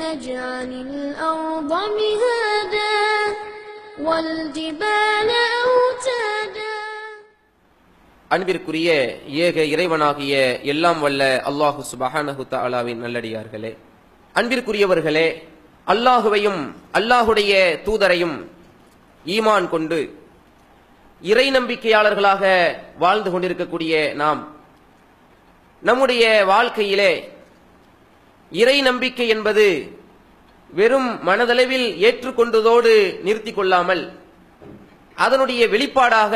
نجعل الأرض مهادا والجبال أوتادا அன்பிற்குரிய ஏக இறைவனாகிய எல்லாம் வல்ல அல்லாஹு சுபஹானஹு தஆலாவின் நல்லடியார்களே அன்பிற்குரியவர்களே அல்லாஹுவையும் அல்லாஹுடைய தூதரையும் ஈமான் கொண்டு இறை நம்பிக்கையாளர்களாக வாழ்ந்து கொண்டிருக்கக்கூடிய நாம் நம்முடைய வாழ்க்கையிலே இறை நம்பிக்கை என்பது வெறும் மனதளவில் ஏற்றுக்கொண்டதோடு நிறுத்திக் கொள்ளாமல் அதனுடைய வெளிப்பாடாக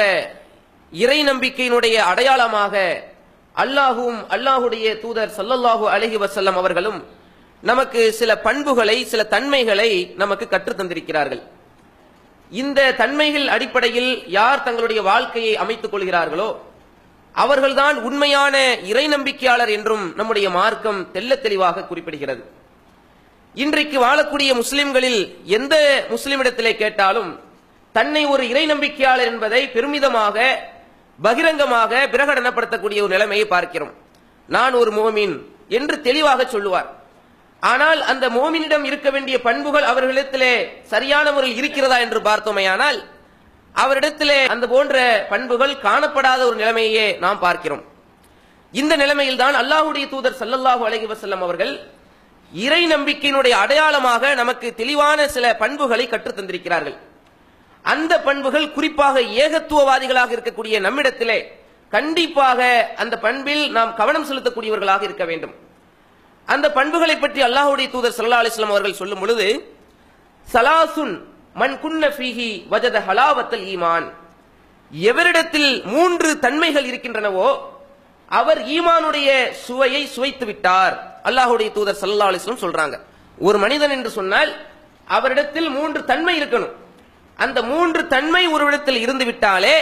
இறை நம்பிக்கையினுடைய அடையாளமாக அல்லாஹும் அல்லாஹுடைய தூதர் சல்லல்லாஹு அலஹி வசல்லம் அவர்களும் நமக்கு சில பண்புகளை சில தன்மைகளை நமக்கு கற்றுத் தந்திருக்கிறார்கள். இந்த தன்மைகள் அடிப்படையில் யார் தங்களுடைய வாழ்க்கையை அமைத்துக் கொள்கிறார்களோ அவர்கள்தான் உண்மையான இறை நம்பிக்கையாளர் என்றும் நம்முடைய மார்க்கம் தெல்ல தெளிவாக குறிப்பிடுகிறது. இன்றைக்கு வாழக்கூடிய முஸ்லிம்களில் எந்த முஸ்லிமிடத்திலே கேட்டாலும் தன்னை ஒரு இறை நம்பிக்கையாளர் என்பதை பெருமிதமாக பகிரங்கமாக பிரகடனப்படுத்தக்கூடிய ஒரு நிலைமையை பார்க்கிறோம். நான் ஒரு மோமின் என்று தெளிவாக சொல்லுவார். ஆனால் அந்த மோமினிடம் இருக்க வேண்டிய பண்புகள் அவர்களிடத்திலே சரியான முறையில் இருக்கிறதா என்று பார்த்தோமேயானால் அவரிடத்திலே அந்த போன்ற பண்புகள் காணப்படாத ஒரு நிலைமையே நாம் பார்க்கிறோம். இந்த நிலைமையில் தான் அல்லாஹுடைய தூதர் சல்லல்லாஹு அலஹி வசல்லம் அவர்கள் இறை நம்பிக்கையினுடைய அடையாளமாக நமக்கு தெளிவான சில பண்புகளை கற்றுத் தந்திருக்கிறார்கள். அந்த பண்புகள் குறிப்பாக ஏகத்துவவாதிகளாக இருக்கக்கூடிய நம்மிடத்திலே கண்டிப்பாக அந்த பண்பில் நாம் கவனம் செலுத்தக்கூடியவர்களாக இருக்க வேண்டும். அந்த பண்புகளை பற்றி அல்லாஹுடைய தூதர் சல்லா அலிஸ்லாம் அவர்கள் சொல்லும் பொழுது சலாசுன் மன் குன்ன ஃபீஹி வஜத ஹலாவத்தல் ஈமான். எவரிடத்தில் மூன்று தன்மைகள் இருக்கின்றனவோ அவர் ஈமானுடைய சுவையை சுவைத்து விட்டார். அல்லாஹுடைய தூதர் சல்லா அலிஸ்லம் சொல்றாங்க. ஒரு மனிதன் என்று சொன்னால் அவரிடத்தில் மூன்று தன்மை இருக்கணும். அந்த மூன்று தன்மை ஒருவிடத்தில் இருந்து விட்டாலே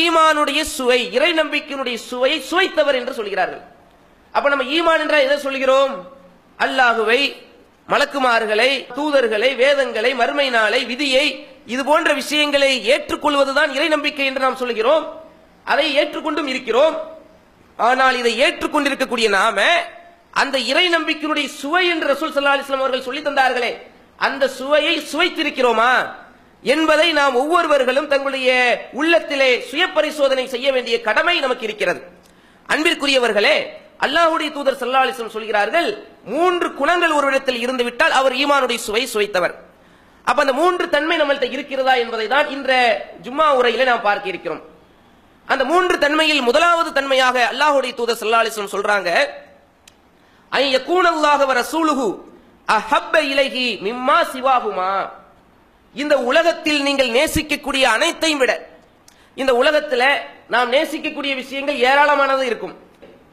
ஈமானுடைய சுவை இறை நம்பிக்கையினுடைய சுவையை சுவைத்தவர் என்று சொல்கிறார்கள். அப்ப நம்ம ஈமான் என்றால் எதை சொல்கிறோம்? அல்லாஹுவை மலக்குமார்களை தூதர்களை வேதங்களை மறுமை நாளை விதியை இது போன்ற விஷயங்களை ஏற்றுக்கொள்வதுதான் இறை நம்பிக்கை என்று நாம் சொல்கிறோம். அதை ஏற்றுக்கொண்டும் இருக்கிறோம். ஆனால் இதை ஏற்றுக்கொண்டிருக்கக்கூடிய நாம அந்த இறை நம்பிக்கையினுடைய சுவை என்று ரசூல் சல்லா அலிஸ்லாம் அவர்கள் சொல்லி தந்தார்களே அந்த சுவையை சுவைத்திருக்கிறோமா என்பதை நாம் ஒவ்வொருவர்களும் தங்களுடைய உள்ளத்திலே சுய பரிசோதனை செய்ய வேண்டிய கடமை நமக்கு இருக்கிறது. அன்பிற்குரியவர்களே அல்லாஹுடைய தூதர் ஸல்லல்லாஹு சொல்கிறார்கள் மூன்று குணங்கள் ஒருவிடத்தில் இருந்து விட்டால் அவர் ஈமானுடைய சுவை சுவைத்தவர். அப்ப அந்த மூன்று தன்மை நம்மள்கிட்ட இருக்கிறதா என்பதை தான் இன்ற ஜும்மா உரையில நாம் பார்க்க இருக்கிறோம். அந்த மூன்று தன்மையில் முதலாவது தன்மையாக அல்லாஹுடைய தூதர் ஸல்லல்லாஹு அலைஹி சொல்றாங்க ஐ யகூனல்லாஹு வ ரசூலுஹு அஹப்ப இலகி மிம்மா சிவாகுமா இந்த உலகத்தில் நீங்கள் நேசிக்கக்கூடிய அனைத்தையும் விட இந்த உலகத்துல நாம் நேசிக்கக்கூடிய விஷயங்கள் ஏராளமானது இருக்கும்.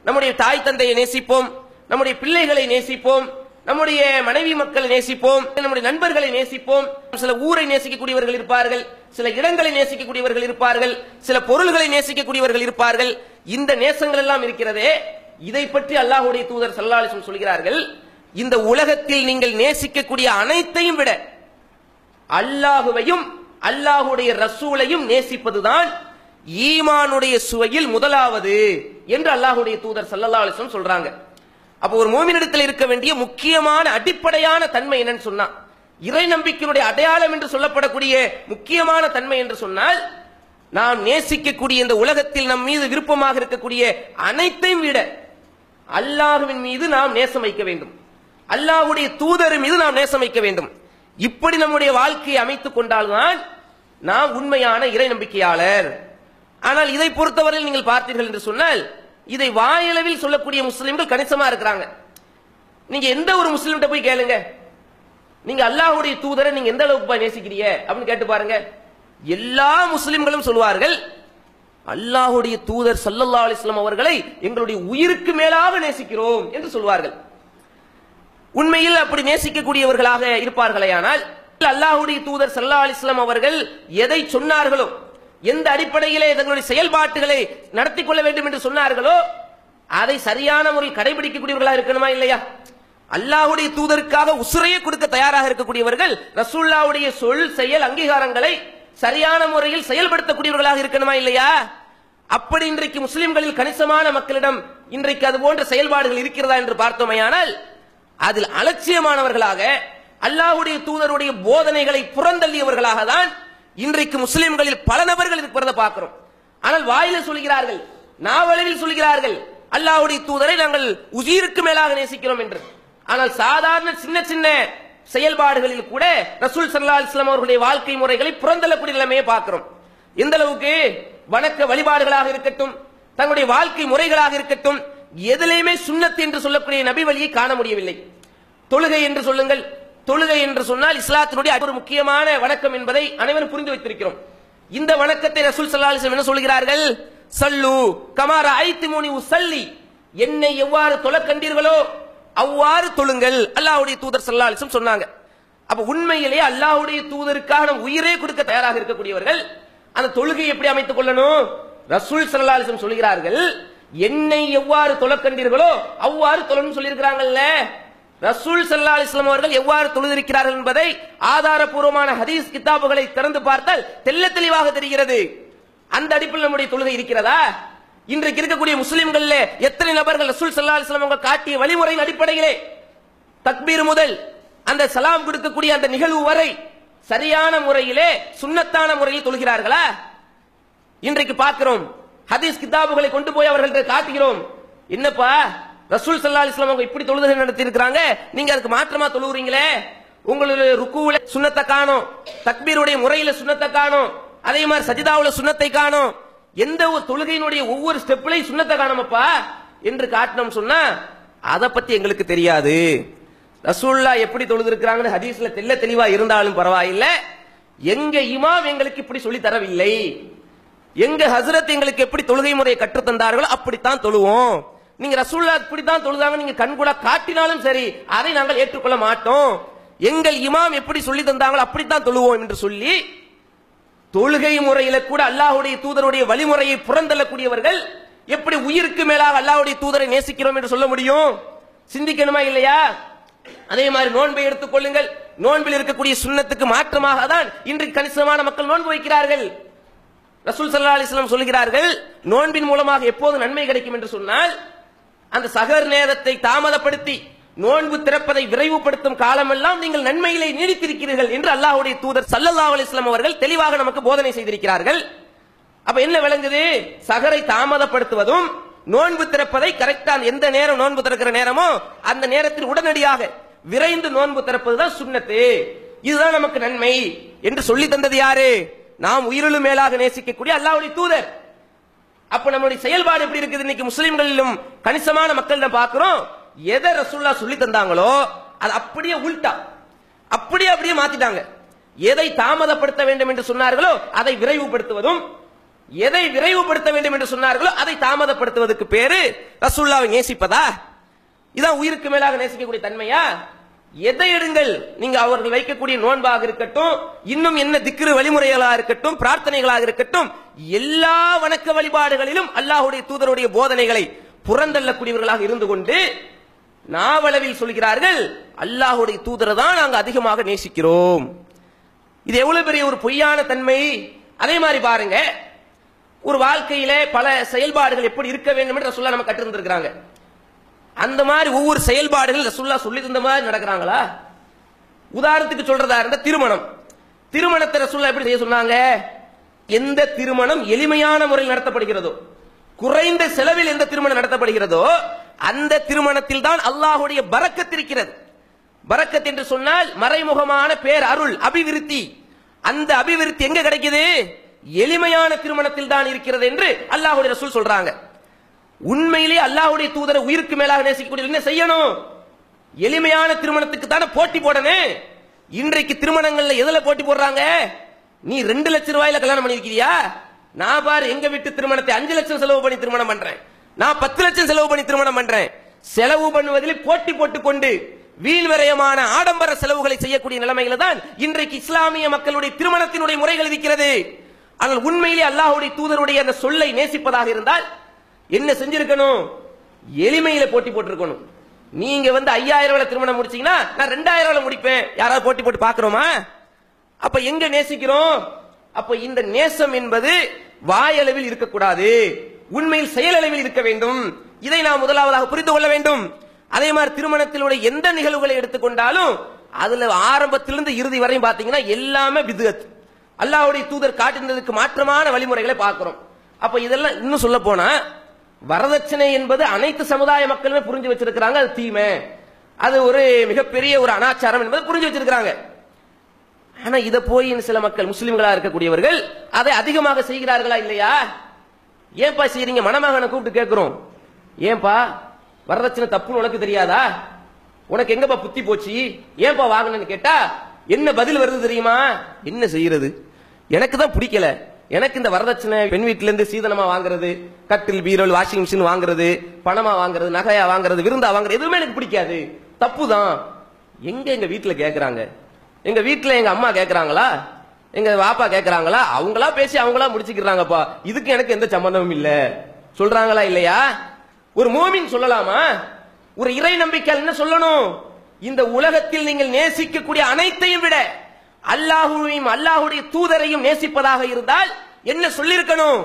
நம்முடைய தாய் தந்தையை நேசிப்போம். நம்முடைய பிள்ளைகளை நேசிப்போம். நம்முடைய மனைவி மக்களை நேசிப்போம். நம்முடைய நண்பர்களை நேசிப்போம். சில ஊரை நேசிக்கக்கூடியவர்கள் இருப்பார்கள். சில இடங்களை நேசிக்கக்கூடியவர்கள் இருப்பார்கள். சில பொருள்களை நேசிக்கக்கூடியவர்கள் இருப்பார்கள். இந்த நேசங்கள் எல்லாம் இருக்கிறதே. இதை பற்றி அல்லாஹுடைய தூதர் சல்லாலிசம் சொல்கிறார்கள். இந்த உலகத்தில் நீங்கள் நேசிக்கக்கூடிய அனைத்தையும் விட அல்லாஹுவையும் அல்லாஹுடைய ரசூலையும் நேசிப்பதுதான் ஈமானுடைய சுவையில் முதலாவது. என்று அல்லாஹுடைய தூதர் ஸல்லல்லாஹு சொல்றாங்க. அப்ப ஒரு மோமினிடத்தில் இருக்க வேண்டிய முக்கியமான அடிப்படையான தன்மை என்னன்னு சொன்னா இறை நம்பிக்கையினுடைய அடையாளம் என்று சொல்லப்படக்கூடிய முக்கியமான தன்மை என்று சொன்னால் நாம் நேசிக்கக்கூடிய இந்த உலகத்தில் நம் மீது விருப்பமாக இருக்கக்கூடிய அனைத்தையும் விட அல்லாஹுவின் மீது நாம் நேசம் வைக்க வேண்டும். அல்லாஹுடைய தூதர் மீது நாம் நேசம் வைக்க வேண்டும். இப்படி நம்முடைய வாழ்க்கையை அமைத்துக் கொண்டால்தான் நாம் உண்மையான இறை நம்பிக்கையாளர். ஆனால் இதை பொறுத்தவரையில் நீங்கள் பார்த்தீர்கள் என்று சொன்னால் இதை வாயளவில் சொல்லக்கூடிய முஸ்லிம்கள் கணிசமா இருக்கிறாங்க. நீங்க எந்த ஒரு முஸ்லிம்கிட்ட போய் கேளுங்க. நீங்க அல்லாஹுடைய தூதரை நீங்க எந்த அளவுக்கு நேசிக்கிறீங்க அப்படின்னு கேட்டு பாருங்க. எல்லா முஸ்லிம்களும் சொல்வார்கள் அல்லாஹுடைய தூதர் சல்லல்லா அலிஸ்லாம் அவர்களை எங்களுடைய உயிருக்கு மேலாக நேசிக்கிறோம் என்று சொல்வார்கள். உண்மையில் அப்படி நேசிக்கக்கூடியவர்களாக இருப்பார்களேயானால் அல்லாஹுடைய தூதர் சல்லா அலிஸ்லாம் அவர்கள் எதை சொன்னார்களோ எந்த அடிப்படையிலே தங்களுடைய செயல்பாட்டுகளை நடத்தி கொள்ள வேண்டும் என்று சொன்னார்களோ அதை சரியான முறையில் கடைபிடிக்கக்கூடியவர்களா இருக்கணுமா இல்லையா? அல்லாஹுடைய தூதருக்காக உசுரையே கொடுக்க தயாராக இருக்கக்கூடியவர்கள் ரசூல்லாவுடைய சொல் செயல் அங்கீகாரங்களை சரியான முறையில் செயல்படுத்தக்கூடியவர்களாக இருக்கணுமா இல்லையா? அப்படி இன்றைக்கு முஸ்லிம்களில் கணிசமான மக்களிடம் இன்றைக்கு அது போன்ற செயல்பாடுகள் இருக்கிறதா என்று பார்த்தோமையானால் அதில் அலட்சியமானவர்களாக அல்லாஹுடைய தூதருடைய போதனைகளை புறந்தள்ளியவர்களாக தான் இன்றைக்கு முஸ்லிம்களில் பல நபர்கள் இருக்கிறத பார்க்கிறோம். ஆனால் வாயில சொல்கிறார்கள் நாவளவில் சொல்கிறார்கள் அல்லாவுடைய தூதரை நாங்கள் உயிருக்கு மேலாக நேசிக்கிறோம் என்று. ஆனால் சாதாரண சின்ன சின்ன செயல்பாடுகளில் கூட ரசூல் சல்லா இஸ்லாம் அவர்களுடைய வாழ்க்கை முறைகளை புறந்தள்ளக்கூடிய நிலைமையை பார்க்கிறோம். எந்த அளவுக்கு வணக்க வழிபாடுகளாக இருக்கட்டும் தங்களுடைய வாழ்க்கை முறைகளாக இருக்கட்டும் எதிலையுமே சுண்ணத்து என்று சொல்லக்கூடிய நபி வழியை காண முடியவில்லை. தொழுகை என்று சொல்லுங்கள் தொழுகை என்று சொன்னால் இஸ்லாத்தினுடைய ஒரு முக்கியமான வணக்கம் என்பதை அனைவரும் புரிந்து வைத்திருக்கிறோம். இந்த வணக்கத்தை ரசூல் சல்லாஹ் என்ன சொல்கிறார்கள்? சல்லு கமார ஐத்திமுனி உசல்லி என்னை எவ்வாறு தொழ கண்டீர்களோ அவ்வாறு தொழுங்கள். அல்லாஹ்வுடைய தூதர் சல்லாஹ் சொன்னாங்க. அப்ப உண்மையிலேயே அல்லாஹ்வுடைய தூதருக்காக நம் உயிரே கொடுக்க தயாராக இருக்கக்கூடியவர்கள் அந்த தொழுகை எப்படி அமைத்துக் கொள்ளணும்? ரசூல் சல்லாஹ் சொல்கிறார்கள் என்னை எவ்வாறு தொழ கண்டீர்களோ அவ்வாறு தொழணும் சொல்லியிருக்கிறாங்கல்ல. ரசூல் சல்லா அலைஹி அவர்கள் எவ்வாறு தொழுதிருக்கிறார்கள் என்பதை ஆதாரபூர்வமான ஹதீஸ் கிதாபுகளை திறந்து பார்த்தால் தெள்ள தெளிவாக தெரிகிறது. அந்த அடிப்பில் நம்முடைய தொழுகை இருக்கிறதா? இன்றைக்கு இருக்கக்கூடிய முஸ்லிம்கள்ல எத்தனை நபர்கள் ரசூல் சல்லா அலைஹி அவங்க காட்டிய வழிமுறையின் அடிப்படையிலே தக்பீர் முதல் அந்த சலாம் கொடுக்கக்கூடிய அந்த நிகழ்வு வரை சரியான முறையிலே சுன்னத்தான முறையில் தொழுகிறார்களா? இன்றைக்கு பார்க்கிறோம். ஹதீஸ் கிதாபுகளை கொண்டு போய் அவர்கள்ட்ட காட்டுகிறோம். என்னப்பா? ரசூல் சல்லா அலைஹி அவங்க இப்படி தொழுகை நடத்தி இருக்கிறாங்க நீங்க அதுக்கு மாற்றமா தொழுகிறீங்களே உங்களுடைய ருக்குவுல சுன்னத்தை காணோம். தக்பீருடைய முறையில சுண்ணத்தை காணோம். அதே மாதிரி சஜிதாவுல சுண்ணத்தை காணோம். எந்த ஒரு தொழுகையினுடைய ஒவ்வொரு ஸ்டெப்லையும் சுண்ணத்தை காணமப்பா? என்று காட்டணும் சொன்னா அதை பத்தி எங்களுக்கு தெரியாது. ரசூல்லா எப்படி தொழுதிருக்கிறாங்கன்னு ஹதீஸ்ல தெல்ல தெளிவா இருந்தாலும் பரவாயில்லை. எங்க இமாம் எங்களுக்கு இப்படி சொல்லி தரவில்லை. எங்க ஹசரத் எங்களுக்கு எப்படி தொழுகை முறையை கற்றுத் தந்தார்களோ அப்படித்தான் தொழுவோம். நீங்க ரசூல்லா இப்படித்தான் தொழுதாங்க நீங்க கண்கூட காட்டினாலும் சரி அதை நாங்கள் ஏற்றுக்கொள்ள மாட்டோம். எங்கள் இமாம் எப்படி சொல்லி தந்தாங்களோ அப்படித்தான் தொழுவோம் என்று சொல்லி தொழுகை முறையில கூட அல்லாஹ்வுடைய தூதருடைய வழிமுறையை புறந்தள்ளக்கூடியவர்கள் எப்படி உயிருக்கு மேலாக அல்லாஹ்வுடைய தூதரை நேசிக்கிறோம் என்று சொல்ல முடியும்? சிந்திக்கணுமா இல்லையா? அதே மாதிரி நோன்பை எடுத்துக் கொள்ளுங்கள். நோன்பில் இருக்கக்கூடிய சுண்ணத்துக்கு மாற்றமாக தான் இன்று கணிசமான மக்கள் நோன்பு வைக்கிறார்கள். ரசூல் சல்லா அலிஸ்லாம் சொல்கிறார்கள் நோன்பின் மூலமாக எப்போது நன்மை கிடைக்கும் என்று சொன்னால் அந்த சகர் நேரத்தை தாமதப்படுத்தி நோன்பு திறப்பதை விரைவுபடுத்தும் காலமெல்லாம் நீங்கள் நன்மையிலே நீடித்திருக்கிறீர்கள் என்று அல்லாஹுடைய தூதர் சல்லல்லா அலிஸ்லாம் அவர்கள் தெளிவாக நமக்கு போதனை செய்திருக்கிறார்கள். அப்ப என்ன விளங்குது? சகரை தாமதப்படுத்துவதும் நோன்பு திறப்பதை கரெக்டா எந்த நேரம் நோன்பு திறக்கிற நேரமோ அந்த நேரத்தில் உடனடியாக விரைந்து நோன்பு திறப்பதுதான் சுண்ணத்து இதுதான் நமக்கு நன்மை என்று சொல்லி தந்தது யாரு? நாம் உயிரிலும் மேலாக நேசிக்கக்கூடிய அல்லாவுடைய தூதர். அப்ப நம்மளுடைய செயல்பாடு எப்படி இருக்குது? இன்னைக்கு முஸ்லிம்களிலும் கணிசமான மக்கள் பாக்குறோம் எதை ரசூல்லா சொல்லி தந்தாங்களோ அது அப்படியே உள்டா அப்படியே அப்படியே மாத்திட்டாங்க. எதை தாமதப்படுத்த வேண்டும் என்று சொன்னார்களோ அதை விரைவுபடுத்துவதும் எதை விரைவுபடுத்த வேண்டும் என்று சொன்னார்களோ அதை தாமதப்படுத்துவதற்கு பேரு ரசூல்லாவை நேசிப்பதா? இதான் உயிருக்கு மேலாக நேசிக்கக்கூடிய தன்மையா? எதை எடுங்கள்? நீங்க அவர்கள் வைக்கக்கூடிய நோன்பாக இருக்கட்டும் இன்னும் என்ன திக்ரு வழிமுறைகளாக இருக்கட்டும் பிரார்த்தனைகளாக இருக்கட்டும் எல்லா வணக்க வழிபாடுகளிலும் அல்லாஹுடைய தூதருடைய போதனைகளை புறந்தள்ளக்கூடியவர்களாக இருந்து கொண்டு நாவளவில் சொல்கிறார்கள் அல்லாஹுடைய தூதரை தான் நாங்கள் அதிகமாக நேசிக்கிறோம். இது எவ்வளவு பெரிய ஒரு பொய்யான தன்மை? அதே மாதிரி பாருங்க ஒரு வாழ்க்கையில பல செயல்பாடுகள் எப்படி இருக்க வேண்டும் என்று சொல்ல நம்ம கற்றிருந்திருக்கிறாங்க. அந்த மாதிரி ஒவ்வொரு செயல்பாடுகள் ரசுல்லா சொல்லி தந்த மாதிரி நடக்கிறாங்களா? உதாரணத்துக்கு சொல்றதா இருந்த திருமணம். திருமணத்தை ரசுல்லா எப்படி செய்ய சொன்னாங்க? எந்த திருமணம் எளிமையான முறையில் நடத்தப்படுகிறதோ குறைந்த செலவில் எந்த திருமணம் நடத்தப்படுகிறதோ அந்த திருமணத்தில் தான் அல்லாஹுடைய பரக்கத் இருக்கிறது. பரக்கத் என்று சொன்னால் மறைமுகமான பேர் அருள் அபிவிருத்தி. அந்த அபிவிருத்தி எங்க கிடைக்குது? எளிமையான திருமணத்தில் தான் இருக்கிறது என்று அல்லாஹுடைய ரசூல் சொல்றாங்க. உண்மையிலே அல்லாஹுடைய தூதரை உயிருக்கு மேலாக நேசிக்கக்கூடிய என்ன செய்யணும்? எளிமையான திருமணத்துக்கு தானே போட்டி போடணும். இன்றைக்கு திருமணங்கள்ல எதுல போட்டி போடுறாங்க? நீ ரெண்டு லட்சம் ரூபாயில கல்யாணம் பண்ணிருக்கிறியா நான் பாரு எங்க வீட்டு திருமணத்தை அஞ்சு லட்சம் செலவு பண்ணி திருமணம் பண்றேன். நான் பத்து லட்சம் செலவு பண்ணி திருமணம் பண்றேன். செலவு பண்ணுவதில் போட்டி போட்டுக் கொண்டு வீண் ஆடம்பர செலவுகளை செய்யக்கூடிய நிலைமையில தான் இன்றைக்கு இஸ்லாமிய மக்களுடைய திருமணத்தினுடைய முறைகள் இருக்கிறது. ஆனால் உண்மையிலே அல்லாஹுடைய தூதருடைய அந்த சொல்லை நேசிப்பதாக இருந்தால் என்ன செஞ்சிருக்கணும்? எளிமையில போட்டி போட்டிருக்கணும். நீங்க வந்து ஐயாயிரம் ரூபாய் திருமணம் முடிச்சீங்கன்னா நான் ரெண்டாயிரம் ரூபாய் முடிப்பேன். யாராவது போட்டி போட்டு பாக்குறோமா அப்ப எங்க நேசிக்கிறோம்? அப்ப இந்த நேசம் என்பது வாயளவில் இருக்கக்கூடாது. உண்மையில் செயலளவில் இருக்க வேண்டும். இதை நாம் முதலாவதாக புரிந்து கொள்ள வேண்டும். அதே மாதிரி திருமணத்தினுடைய எந்த நிகழ்வுகளை எடுத்துக்கொண்டாலும் அதுல ஆரம்பத்திலிருந்து இறுதி வரையும் பாத்தீங்கன்னா எல்லாமே விதுகத். அல்லாவுடைய தூதர் காட்டினதுக்கு மாற்றமான வழிமுறைகளை பார்க்கிறோம். அப்ப இதெல்லாம் இன்னும் சொல்ல போனா வரதட்சணை என்பது அனைத்து சமுதாய மக்களுமே புரிஞ்சு வச்சிருக்கிறாங்க அது தீமை. அது ஒரு மிகப்பெரிய ஒரு அனாச்சாரம் என்பது புரிஞ்சு வச்சிருக்கிறாங்க. ஆனா இதை போய் சில மக்கள் முஸ்லிம்களா இருக்கக்கூடியவர்கள் அதை அதிகமாக செய்கிறார்களா இல்லையா? ஏன்பா செய்றீங்க? மணமகனை கூப்பிட்டு கேட்கிறோம். ஏன்பா? வரதட்சணை தப்புன்னு உனக்கு தெரியாதா? உனக்கு எங்கப்பா புத்தி போச்சு? ஏன்பா வாங்கினு கேட்டா என்ன பதில் வருது தெரியுமா? என்ன செய்யறது? எனக்கு தான் பிடிக்கல. எனக்கு இந்த வரதட்சணை பெண் வீட்டுல இருந்து சீதனமா வாங்குறது கட்டில் பீரோல் வாஷிங் மிஷின் வாங்குறது பணமா வாங்குறது நகையா வாங்குறது விருந்தா வாங்குறது எதுவுமே எனக்கு பிடிக்காது. தப்பு தான் எங்க எங்க வீட்டுல கேக்குறாங்க? எங்க வீட்டுல எங்க அம்மா கேக்குறாங்களா? எங்க வாப்பா கேக்குறாங்களா? அவங்களா பேசி அவங்களா முடிச்சுக்கிறாங்கப்பா. இதுக்கு எனக்கு எந்த சம்பந்தமும் இல்ல. சொல்றாங்களா இல்லையா? ஒரு மோமின் சொல்லலாமா? ஒரு இறை நம்பிக்கையால் என்ன சொல்லணும்? இந்த உலகத்தில் நீங்கள் நேசிக்கக்கூடிய அனைத்தையும் விட அல்லாஹுவையும் அல்லாஹுடைய தூதரையும் நேசிப்பதாக இருந்தால் என்ன சொல்லியிருக்கணும்?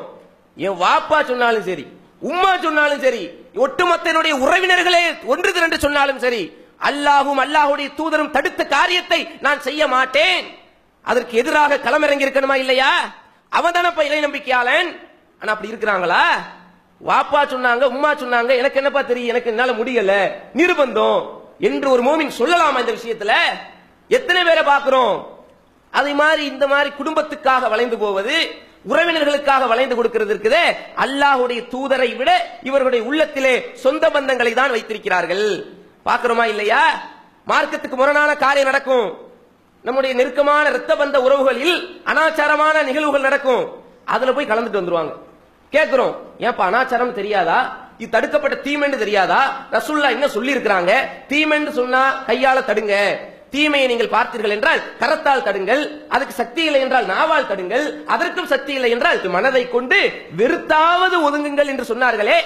என் வாப்பா சொன்னாலும் சரி உம்மா சொன்னாலும் சரி ஒட்டுமொத்தனுடைய உறவினர்களே ஒன்று திரண்டு சொன்னாலும் சரி அல்லாஹும் அல்லாஹுடைய தூதரும் தடுத்த காரியத்தை நான் செய்ய மாட்டேன். அதற்கு எதிராக களமிறங்கி இருக்கணுமா இல்லையா? அவன் தானப்பா இலை நம்பிக்கையாளன். ஆனா அப்படி இருக்கிறாங்களா? வாப்பா சொன்னாங்க உம்மா சொன்னாங்க எனக்கு என்னப்பா தெரியும்? எனக்கு என்னால முடியல. நிர்பந்தம். என்று ஒரு மோமின் சொல்லலாமா இந்த விஷயத்துல. எத்தனை பேரை பாக்குறோம் அதே மாதிரி இந்த மாதிரி குடும்பத்துக்காக வளைந்து போவது உறவினர்களுக்காக வளைந்து கொடுக்கிறது இருக்குதே அல்லாஹுடைய தூதரை விட இவர்களுடைய உள்ளத்திலே சொந்த பந்தங்களை தான் வைத்திருக்கிறார்கள். பார்க்கிறோமா இல்லையா? மார்க்கத்துக்கு முரணான காரியம் நடக்கும். நம்முடைய நெருக்கமான இரத்த பந்த உறவுகளில் அனாச்சாரமான நிகழ்வுகள் நடக்கும். அதுல போய் கலந்துட்டு வந்துருவாங்க. கேட்கிறோம் ஏன்பா அனாச்சாரம் தெரியாதா? இது தடுக்கப்பட்ட தீமைன்னு தெரியாதா? ரசுல்லா என்ன சொல்லி இருக்கிறாங்க தீமைன்னு சொன்னா கையால தடுங்க. தீமையை நீங்கள் பார்த்தீர்கள் என்றால் கரத்தால் தடுங்கள் அதுக்கு சக்தி இல்லை என்றால் நாவால் தடுங்கள் அதற்கும் சக்தி இல்லை என்றால் மனதை கொண்டு வெறுத்தாவது ஒதுங்குங்கள் என்று சொன்னார்களே.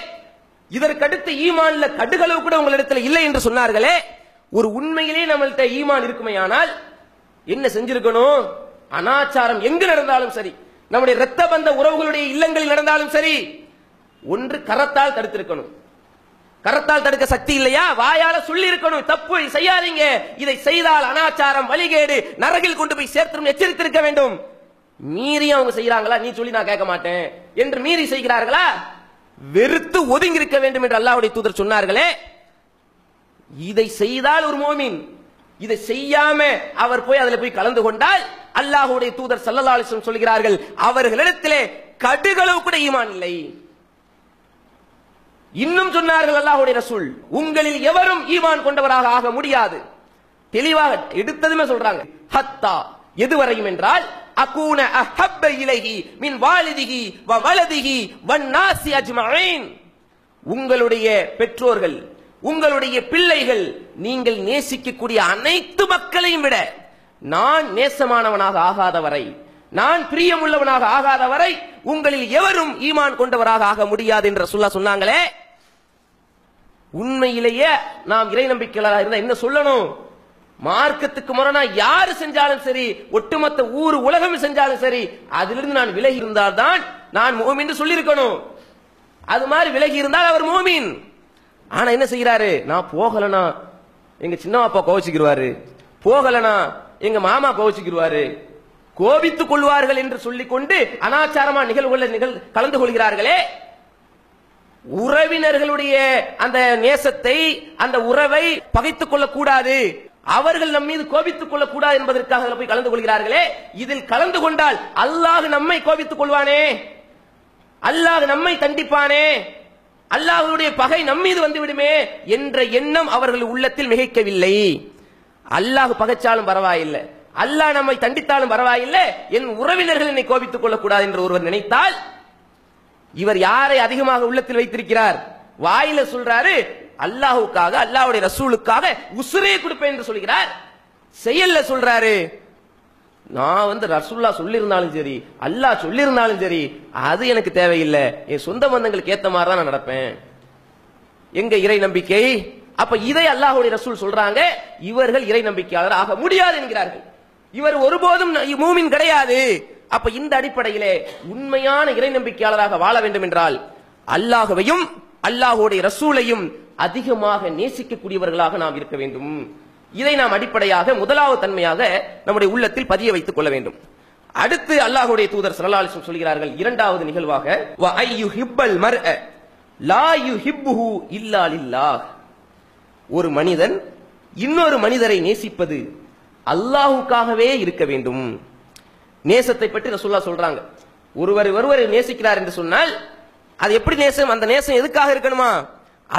இதற்கடுத்து ஈமான்ல கடுகளவு கூட உங்களிடத்தில் இல்லை என்று சொன்னார்களே. ஒரு உண்மையிலே நம்மள்கிட்ட ஈமான் இருக்குமையானால் என்ன செஞ்சிருக்கணும்? அனாச்சாரம் எங்கு நடந்தாலும் சரி நம்முடைய இரத்த பந்த உறவுகளுடைய இல்லங்களில் நடந்தாலும் சரி ஒன்று கரத்தால் தடுத்திருக்கணும். கரத்தால் தடுக்க சக்தி இல்லையா? வாயால சொல்லி இருக்கணும் தப்பு செய்யாதீங்க. இதை செய்தால் அனாச்சாரம் வழிகேடு. நரகில் கொண்டு போய் சேர்த்தும் எச்சரித்திருக்க வேண்டும். மீறி அவங்க செய்யறாங்களா நீ சொல்லி நான் கேட்க மாட்டேன். என்று மீறி செய்கிறார்களா? வெறுத்து ஒதுங்கி இருக்க வேண்டும் என்று அல்லாவுடைய தூதர் சொன்னார்களே. இதை செய்தால் ஒரு மோமின். இதை செய்யாம அவர் போய் அதுல போய் கலந்து கொண்டால் அல்லாஹுடைய தூதர் ஸல்லல்லாஹு சொல்கிறார்கள் அவர்களிடத்திலே கடுகளவு கூட ஈமான் இல்லை. இன்னும் சொன்னார்கள் அல்லாஹுடைய ரசூல் உங்களில் எவரும் ஈமான் கொண்டவராக ஆக முடியாது. தெளிவாக எடுத்ததுமே சொல்றாங்க. ஹத்தா எதுவரையும் என்றால் அகூன அஹப்ப இலகி மின் வாலிதிகி வ வலதிஹி வன்னாசி அஜ்மஈன். உங்களுடைய பெற்றோர்கள் உங்களுடைய பிள்ளைகள் நீங்கள் நேசிக்கக்கூடிய அனைத்து மக்களையும் விட நான் நேசமானவனாக ஆகாத வரை நான் பிரியமுள்ளவனாக ஆகாத வரை உங்களில் எவரும் ஈமான் கொண்டவராக ஆக முடியாது என்று சொல்ல சொன்னாங்களே உண்மையிலேயே நாம் இறை நம்பிக்கையாளராக இருந்தா என்ன சொல்லணும்? மார்க்கத்துக்கு முரணா யாரு செஞ்சாலும் சரி ஒட்டுமொத்த ஊர் உலகம் செஞ்சாலும் சரி அதிலிருந்து நான் விலகி இருந்தால்தான் நான் மோமின் சொல்லியிருக்கணும். அது மாதிரி விலகி இருந்தால் அவர் மோமின் ஆனா என்ன செய்யறாரு நான் போகலனா எங்க சின்னப்பா கோவிச்சுக்கிருவாரு. போகலனா எங்க மாமா கோவிச்சுக்கிருவாரு. கோபித்துக் கொள்வார்கள் என்று சொல்லிக் கொண்டு அனாச்சாரமா நிகழ்வுகளை நிகழ் கலந்து கொள்கிறார்களே. உறவினர்களுடைய அந்த நேசத்தை அந்த உறவை பகைத்துக் கொள்ளக்கூடாது. அவர்கள் நம் மீது கோபித்துக் கொள்ளக்கூடாது என்பதற்காக போய் கலந்து கொள்கிறார்களே. இதில் கலந்து கொண்டால் அல்லாஹ் நம்மை கோபித்துக் கொள்வானே. அல்லாஹ் நம்மை தண்டிப்பானே. அல்லாஹ்வுடைய பகை நம்மீது வந்து விடுமே என்ற எண்ணம் அவர்கள் உள்ளத்தில் மிகைக்கவில்லை. அல்லாஹ் பகைச்சாலும் பரவாயில்லை. அல்லாஹ் நம்மை தண்டித்தாலும் பரவாயில்லை. என் உறவினர்கள் என்னை கோபித்துக் கொள்ளக்கூடாது என்று ஒருவர் நினைத்தால் இவர் யாரை அதிகமாக உள்ளத்தில் வைத்திருக்கிறார்? வாயில சொல்றாரு அல்லாஹுக்காக அல்லாஹுடைய ரசூலுக்காக உசுரே கொடுப்பேன் என்று சொல்கிறார். செயல்ல சொல்றாரு. நான் வந்து ரசூல்லா சொல்லியிருந்தாலும் சரி அல்லாஹ் சொல்லியிருந்தாலும் சரி அது எனக்கு தேவையில்லை. என் சொந்த பந்தங்களுக்கு ஏத்த மாதிரி தான் நான் நடப்பேன். எங்க இறை நம்பிக்கை? அப்ப இதை அல்லாஹுடைய ரசூல் சொல்றாங்க இவர்கள் இறை நம்பிக்கையாளர் ஆக முடியாது என்கிறார்கள். இவர் ஒருபோதும் மூமின் கிடையாது. அப்ப இந்த அடிப்படையிலே உண்மையான இறை நம்பிக்கையாளராக வாழ வேண்டும் என்றால் அல்லாஹ்வையும் அல்லாஹுடைய ரசூலையும் அதிகமாக நேசிக்கக்கூடியவர்களாக நாம் இருக்க வேண்டும். இதை நாம் அடிப்படையாக முதலாவது தன்மையாக நம்முடைய உள்ளத்தில் பதிய வைத்துக் கொள்ள வேண்டும். அடுத்து அல்லாஹுடைய தூதர் ஸல்லல்லாஹு சொல்கிறார்கள் இரண்டாவது நிகழ்வாக லா இல்லா ஒரு மனிதன் இன்னொரு மனிதரை நேசிப்பது அல்லாஹுக்காகவே இருக்க வேண்டும். நேசத்தை பற்றி ரசூல்லா சொல்றாங்க. ஒருவர் ஒருவரை நேசிக்கிறார் என்று சொன்னால் அது எப்படி நேசம்? அந்த நேசம் எதுக்காக இருக்கணுமா?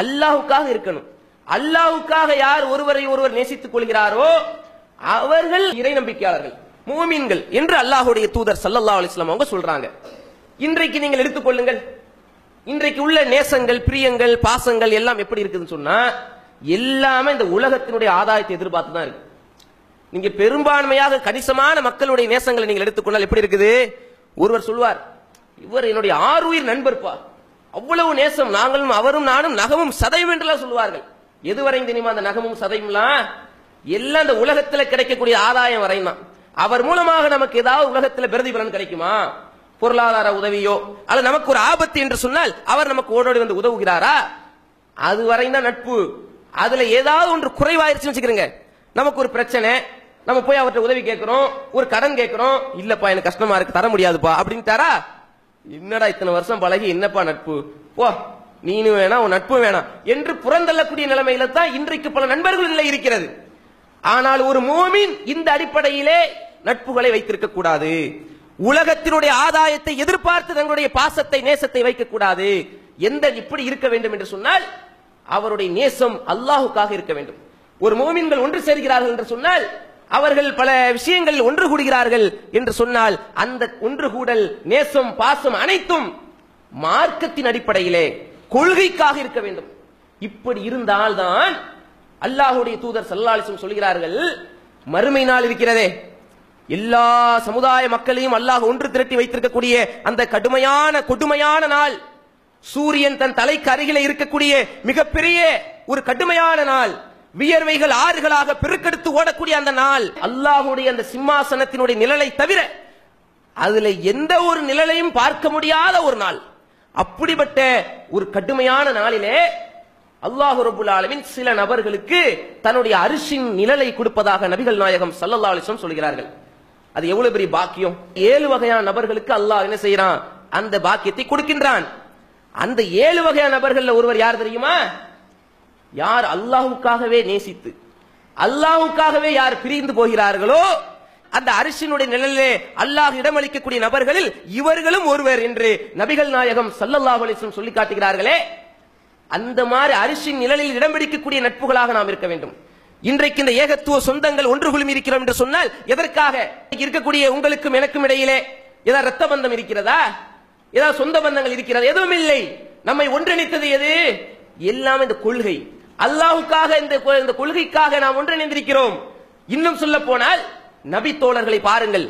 அல்லாஹுக்காக இருக்கணும். அல்லாஹுக்காக யார் ஒருவரை ஒருவர் நேசித்துக் கொள்கிறாரோ அவர்கள் இறை நம்பிக்கையாளர்கள் மூமின்கள் என்று அல்லாஹுடைய தூதர் சல்லல்லா அலிஸ்லாம் அவங்க சொல்றாங்க. இன்றைக்கு நீங்கள் எடுத்துக்கொள்ளுங்கள் இன்றைக்கு உள்ள நேசங்கள் பிரியங்கள் பாசங்கள் எல்லாம் எப்படி இருக்குதுன்னு சொன்னா எல்லாமே இந்த உலகத்தினுடைய ஆதாயத்தை எதிர்பார்த்து தான் இருக்கு. நீங்க பெரும்பான்மையாக கணிசமான மக்களுடைய நேசங்களை நீங்கள் எடுத்துக்கொண்டால் எப்படி இருக்குது? ஒருவர் சொல்வார் இவர் என்னுடைய ஆறுயிர் நண்பர்ப்பா அவ்வளவு நேசம் நாங்களும் அவரும் நானும் நகமும் சதையும் என்றெல்லாம் சொல்லுவார்கள். எதுவரை தெரியுமா அந்த நகமும் சதையும்லாம்? எல்லாம் இந்த உலகத்துல கிடைக்கக்கூடிய ஆதாயம் வரையும்? தான் அவர் மூலமாக நமக்கு ஏதாவது உலகத்துல பிரதிபலன் கிடைக்குமா? பொருளாதார உதவியோ அல்லது நமக்கு ஒரு ஆபத்து என்று சொன்னால் அவர் நமக்கு ஓடோடி வந்து உதவுகிறாரா? அது வரையும் தான் நட்பு. அதுல ஏதாவது ஒன்று குறைவாயிருச்சுன்னு வச்சுக்கிறேங்க. நமக்கு ஒரு பிரச்சனை நம்ம போய் அவர்கிட்ட உதவி கேட்கிறோம் ஒரு கடன் கேட்கிறோம் இல்லப்பா எனக்கு கஷ்டமா இருக்கு தர முடியாதுப்பா அப்படின்னு தரா என்னடா இத்தனை வருஷம் பழகி என்னப்பா நட்பு? போ நீனு வேணாம் உன் நட்பு வேணாம் என்று புறந்தள்ளக்கூடிய நிலைமையில தான் இன்றைக்கு பல நண்பர்கள் நிலை இருக்கிறது. ஆனால் ஒரு மோமின் இந்த அடிப்படையிலே நட்புகளை வைத்திருக்க கூடாது. உலகத்தினுடைய ஆதாயத்தை எதிர்பார்த்து தங்களுடைய பாசத்தை நேசத்தை வைக்க கூடாது. எந்த இப்படி இருக்க வேண்டும் என்று சொன்னால் அவருடைய நேசம் அல்லாஹுக்காக இருக்க வேண்டும். ஒரு மோமின்கள் ஒன்று சேர்கிறார்கள் என்று சொன்னால் அவர்கள் பல விஷயங்களில் ஒன்று கூடுகிறார்கள் என்று சொன்னால் அந்த ஒன்று கூடல் நேசம் பாசம் அனைத்தும் மார்க்கத்தின் அடிப்படையிலே கொள்கைக்காக இருக்க வேண்டும். இப்படி இருந்தால்தான் அல்லாஹுடைய தூதர் சல்லாலிசம் சொல்கிறார்கள் மறுமை நாள் இருக்கிறதே. எல்லா சமுதாய மக்களையும் அல்லாஹ் ஒன்று திரட்டி வைத்திருக்கக்கூடிய அந்த கடுமையான கொடுமையான நாள் சூரியன் தன் தலைக்கு அருகில இருக்கக்கூடிய மிகப்பெரிய ஒரு கடுமையான நாள். வியர்வைகள் ஆறுகளாக பெருக்கெடுத்து ஓடக்கூடிய அந்த நாள் அல்லாஹுடைய அந்த சிம்மாசனத்தினுடைய நிழலை தவிர அதுல எந்த ஒரு நிழலையும் பார்க்க முடியாத ஒரு நாள். அப்படிப்பட்ட ஒரு கடுமையான நாளிலே அல்லாஹ் ரபுல் ஆலமின் சில நபர்களுக்கு தன்னுடைய அரிசின் நிழலை கொடுப்பதாக நபிகள் நாயகம் சல்லல்லாலிசம் சொல்கிறார்கள். அது எவ்வளவு பெரிய பாக்கியம்? ஏழு வகையான நபர்களுக்கு அல்லாஹ் என்ன செய்யறான் அந்த பாக்கியத்தை கொடுக்கின்றான். அந்த ஏழு வகையான நபர்கள் ஒருவர் யார் தெரியுமா? யார் அல்லாஹுக்காகவே நேசித்து அல்லாஹுக்காகவே யார் பிரிந்து போகிறார்களோ அந்த அரிசினுடைய நிழலிலே அல்லாஹ் இடமளிக்கக்கூடிய நபர்களில் இவர்களும் ஒருவர் என்று நபிகள் நாயகம் ஸல்லல்லாஹு அலைஹி சொல்லி காட்டுகிறார்களே அந்த மாதிரி அரிசின் நிழலில் இடம் பிடிக்கக்கூடிய நட்புகளாக நாம் இருக்க வேண்டும். இன்றைக்கு இந்த ஏகத்துவ சொந்தங்கள் ஒன்று குழுமி இருக்கிறோம் என்று சொன்னால் எதற்காக? இருக்கக்கூடிய உங்களுக்கும் எனக்கும் இடையிலே ஏதாவது ரத்த பந்தம் இருக்கிறதா? ஏதாவது சொந்த பந்தங்கள் இருக்கிறதா? எதுவும் இல்லை. நம்மை ஒன்றிணைத்தது எது? எல்லாமே இந்த கொள்கை. அல்லாஹுக்காக இந்த இந்த கொள்கைக்காக நாம் ஒன்றிணைந்திருக்கிறோம். இன்னும் சொல்ல போனால் நபி தோழர்களை பாருங்கள்.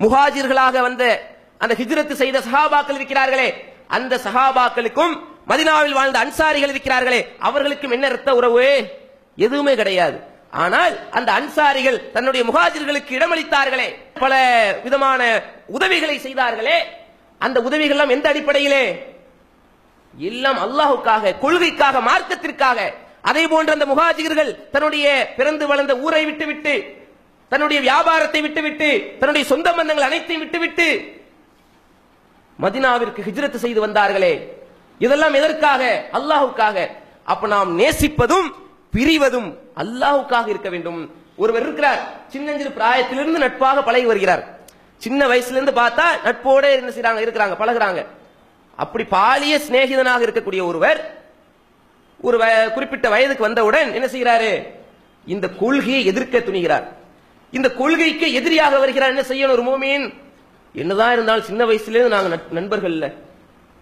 முஹாஜிர்களாக வந்த அந்த ஹிஜ்ரத்து செய்த சஹாபாக்கள் இருக்கிறார்களே அந்த சஹாபாக்களுக்கும் மதினாவில் வாழ்ந்த அன்சாரிகள் இருக்கிறார்களே அவர்களுக்கும் என்ன இரத்த உறவு? எதுவுமே கிடையாது. ஆனால் அந்த அன்சாரிகள் தன்னுடைய முகாஜிர்களுக்கு இடமளித்தார்களே பல விதமான உதவிகளை செய்தார்களே அந்த உதவிகள் எல்லாம் எந்த அடிப்படையிலே? எல்லாம் அல்லாஹுக்காக கொள்கைக்காக மார்க்கத்திற்காக. அதே போன்ற அந்த முகாஜிகர்கள் தன்னுடைய பிறந்து வளர்ந்த ஊரை விட்டுவிட்டு தன்னுடைய வியாபாரத்தை விட்டுவிட்டு தன்னுடைய சொந்த பந்தங்கள் அனைத்தையும் விட்டுவிட்டு மதினாவிற்கு ஹிஜ்ரத் செய்து வந்தார்களே. இதெல்லாம் எதற்காக? அல்லாஹுக்காக. அப்ப நாம் நேசிப்பதும் பிரிவதும் அல்லாஹுக்காக இருக்க வேண்டும். ஒருவர் இருக்கிறார் சின்னஞ்சிறு பிராயத்திலிருந்து நட்பாக பழகி வருகிறார். சின்ன வயசுல இருந்து பார்த்தா நட்போட என்ன செய்யறாங்க இருக்கிறாங்க பழகுறாங்க. அப்படி பாலிய சிநேகிதனாக இருக்கக்கூடிய ஒருவர் ஒரு வ- குறிப்பிட்ட வயதுக்கு வந்தவுடன் என்ன செய்கிறாரு? இந்த கொள்கையை எதிர்க்க துணிகிறார். இந்த கொள்கைக்கு எதிரியாக வருகிறார். என்ன செய்யணும்? ஒரு மோமீன். என்னதான் இருந்தாலும் சின்ன வயசுலேருந்து நாங்கள் நாங்க நட்- நண்பர்கள் இல்லை.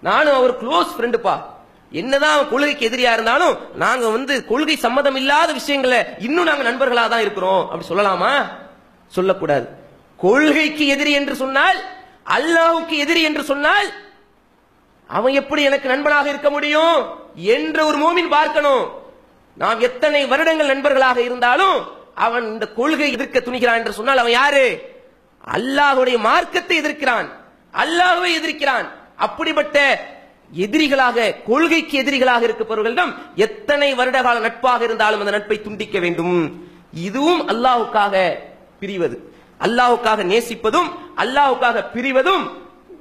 நானும் அவர் க்ளோஸ் ஃப்ரெண்டுப்பா என்னதான் கொள்கைக்கு எதிரியா இருந்தாலும் நாங்க வந்து கொள்கை சம்மதம் இல்லாத விஷயங்களை இன்னும் நாங்க நண்பர்களா தான் இருக்கிறோம். அப்படி சொல்லலாமா? சொல்லக்கூடாது. கொள்கைக்கு எதிரி என்று சொன்னால் அல்லாஹுக்கு எதிரி என்று சொன்னால் அவன் எப்படி எனக்கு நண்பனாக இருக்க முடியும் என்ற ஒரு மோமின் பார்க்கணும். நாம் எத்தனை வருடங்கள் நண்பர்களாக இருந்தாலும் அவன் இந்த கொள்கை எதிர்க்க துணிகிறான் என்று சொன்னால் அவன் யாரு? அல்லாஹுடைய மார்க்கத்தை எதிர்க்கிறான். அல்லாஹுவை எதிர்க்கிறான். அப்படிப்பட்ட எதிரிகளாக கொள்கைக்கு எதிரிகளாக இருக்கப்பவர்களிடம் எத்தனை வருட கால நட்பாக இருந்தாலும் அந்த நட்பை துண்டிக்க வேண்டும். இதுவும் அல்லாஹுக்காக பிரிவது. அல்லாஹுக்காக நேசிப்பதும் அல்லாஹுக்காக பிரிவதும்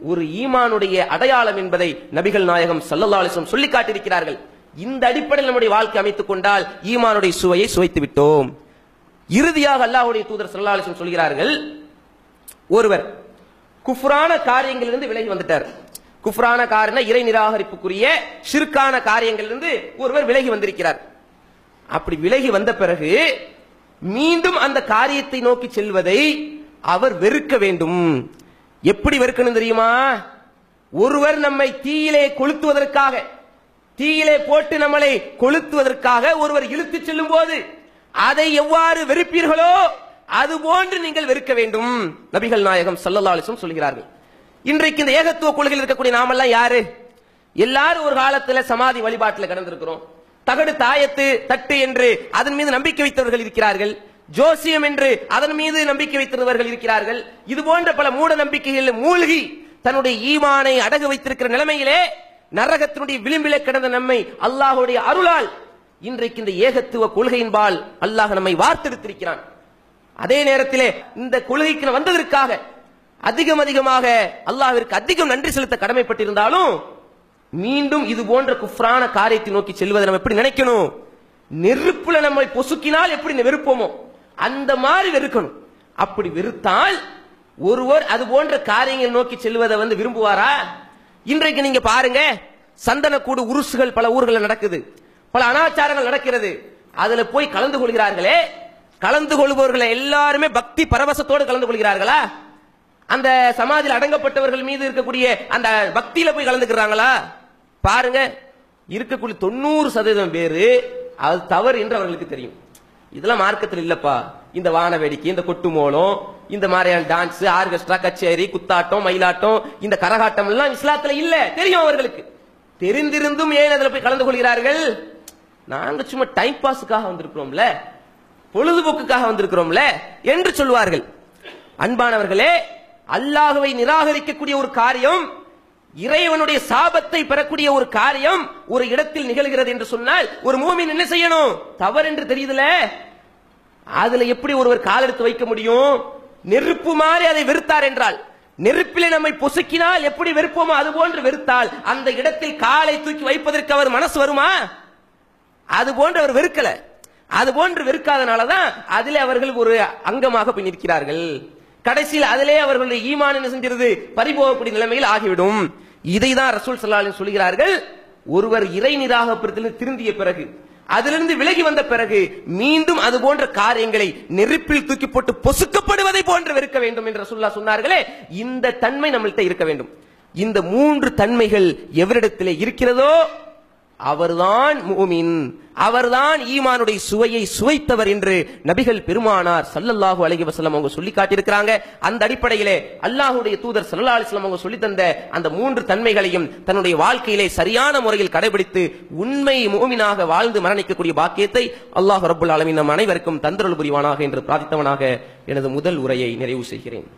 ஒரு ஈமானுடைய அடையாளம் என்பதை நபிகள் நாயகம் சல்லல்லாலிசம் சொல்லி காட்டியிருக்கிறார்கள் இந்த அடிப்படையில் நம்முடைய வாழ்க்கை அமைத்துக் கொண்டால் ஈமானுடைய சுவையை சுவைத்து விட்டோம். இறுதியாக அல்லாஹுடைய தூதர் சல்லாலிசம் சொல்கிறார்கள் ஒருவர் குஃப்ரான காரியங்களிலிருந்து விலகி வந்துட்டார். குஃப்ரான காரண இறை நிராகரிப்புக்குரிய சிற்கான காரியங்களிலிருந்து ஒருவர் விலகி வந்திருக்கிறார். அப்படி விலகி வந்த பிறகு மீண்டும் அந்த காரியத்தை நோக்கி செல்வதை அவர் வெறுக்க வேண்டும். எப்படி வெறுக்கணும் தெரியுமா? ஒருவர் நம்மை தீயிலே கொளுத்துவதற்காக தீயிலே போட்டு நம்மளை கொளுத்துவதற்காக ஒருவர் இழுத்து செல்லும் போது அதை எவ்வாறு வெறுப்பீர்களோ அது போன்று நீங்கள் வெறுக்க வேண்டும். நபிகள் நாயகம் ஸல்லல்லாஹு சொல்கிறார்கள். இன்றைக்கு இந்த ஏகத்துவ கொள்கையில் இருக்கக்கூடிய நாமெல்லாம் யாரு? எல்லாரும் ஒரு காலத்துல சமாதி வழிபாட்டில் கடந்திருக்கிறோம். தகடு தாயத்து தட்டு என்று அதன் மீது நம்பிக்கை வைத்தவர்கள் இருக்கிறார்கள். ஜோசியம் என்று அதன் மீது நம்பிக்கை வைத்திருந்தவர்கள் இருக்கிறார்கள். இது போன்ற பல மூட நம்பிக்கைகளில் மூழ்கி தன்னுடைய ஈமானை அடகு வைத்திருக்கிற நிலைமையிலே நரகத்தினுடைய விளிம்பிலே கிடந்த நம்மை அல்லாஹ்வுடைய அருளால் இன்றைக்கு இந்த ஏகத்துவ கொள்கையின்பால் அல்லாஹ் நம்மை வார்த்தெடுத்திருக்கிறான். அதே நேரத்திலே இந்த கொள்கைக்கு வந்ததற்காக அதிகம் அதிகமாக அல்லாஹிற்கு அதிகம் நன்றி செலுத்த கடமைப்பட்டிருந்தாலும் மீண்டும் இது போன்ற குஃப்ரான காரியத்தை நோக்கி செல்வதை நம்ம எப்படி நினைக்கணும்? நெருப்புல நம்மை பொசுக்கினால் எப்படி வெறுப்போமோ அந்த மாதிரி வெறுக்கணும். அப்படி வெறுத்தால் ஒருவர் அது போன்ற காரியங்கள் நோக்கி செல்வதை வந்து விரும்புவாரா? இன்றைக்கு நீங்க பாருங்க சந்தனக்கூடு உருசுகள் பல ஊர்களில் நடக்குது. பல அனாச்சாரங்கள் நடக்கிறது. அதுல போய் கலந்து கொள்கிறார்களே கலந்து கொள்பவர்களை எல்லாருமே பக்தி பரவசத்தோடு கலந்து கொள்கிறார்களா? அந்த சமாதியில் அடங்கப்பட்டவர்கள் மீது இருக்கக்கூடிய அந்த பக்தியில போய் கலந்துக்கிறாங்களா? பாருங்க இருக்கக்கூடிய தொண்ணூறு சதவீதம் பேரு அது தவறு என்று அவர்களுக்கு தெரியும். இதெல்லாம் மார்க்கத்தில் இல்லப்பா. இந்த வான வேடிக்கை இந்த கொட்டு மோளம் இந்த மாதிரியான டான்ஸ் ஆர்கெஸ்ட்ரா கச்சேரி குத்தாட்டம் மயிலாட்டம் இந்த கரகாட்டம் எல்லாம் இஸ்லாத்துல இல்ல. தெரியும் அவர்களுக்கு. தெரிந்திருந்தும் ஏன் அதுல போய் கலந்து கொள்கிறார்கள்? நாங்க சும்மா டைம் பாஸுக்காக வந்திருக்கிறோம்ல. பொழுதுபோக்குக்காக வந்திருக்கிறோம்ல என்று சொல்வார்கள். அன்பானவர்களே அல்லாஹுவை நிராகரிக்கக்கூடிய ஒரு காரியம் இறைவனுடைய சாபத்தை பெறக்கூடிய ஒரு காரியம் ஒரு இடத்தில் நிகழ்கிறது என்று சொன்னால் ஒரு மூமின் என்ன செய்யணும்? தவறு என்று தெரியுதுல? அதுல எப்படி ஒருவர் கால் எடுத்து வைக்க முடியும்? நெருப்பு மாறி அதை வெறுத்தார் என்றால் நெருப்பிலே நம்மை பொசுக்கினால் எப்படி வெறுப்போமோ அது போன்று வெறுத்தால் அந்த இடத்தில் காலை தூக்கி வைப்பதற்கு அவர் மனசு வருமா? அது போன்று அவர் வெறுக்கல. அது போன்று வெறுக்காதனாலதான் அதிலே அவர்கள் ஒரு அங்கமாக போய் நிற்கிறார்கள். கடைசியில் அதிலே அவர்களுடைய ஈமான் என்ன செஞ்சிருது? பறிபோகக்கூடிய நிலைமையில் ஆகிவிடும். இதை தான் ரசூல் சல்லாலின் சொல்கிறார்கள். ஒருவர் இறை நிராகப்படுத்தல் திருந்திய பிறகு அதிலிருந்து விலகி வந்த பிறகு மீண்டும் அது போன்ற காரியங்களை நெருப்பில் தூக்கி போட்டு பொசுக்கப்படுவதை போன்று வெறுக்க வேண்டும் என்று ரசூல்லா சொன்னார்களே இந்த தன்மை நம்மள்கிட்ட இருக்க வேண்டும். இந்த மூன்று தன்மைகள் எவரிடத்திலே இருக்கிறதோ அவர்தான் மூமின் அவர்தான் ஈமானுடைய சுவையை சுவைத்தவர் என்று நபிகள் பெருமானார் சல்லல்லாஹு அலஹி வசலம் அவங்க சொல்லி காட்டியிருக்கிறாங்க. அந்த அடிப்படையிலே அல்லாஹுடைய தூதர் சல்லா அலிஸ்லாம் அவங்க சொல்லி தந்த அந்த மூன்று தன்மைகளையும் தன்னுடைய வாழ்க்கையிலே சரியான முறையில் கடைபிடித்து உண்மை மூமினாக வாழ்ந்து மரணிக்கக்கூடிய பாக்கியத்தை அல்லாஹ் ரபுல் ஆலமீன் நம் அனைவருக்கும் தந்திரல் புரிவானாக என்று பிரார்த்தித்தவனாக எனது முதல் உரையை நிறைவு செய்கிறேன்.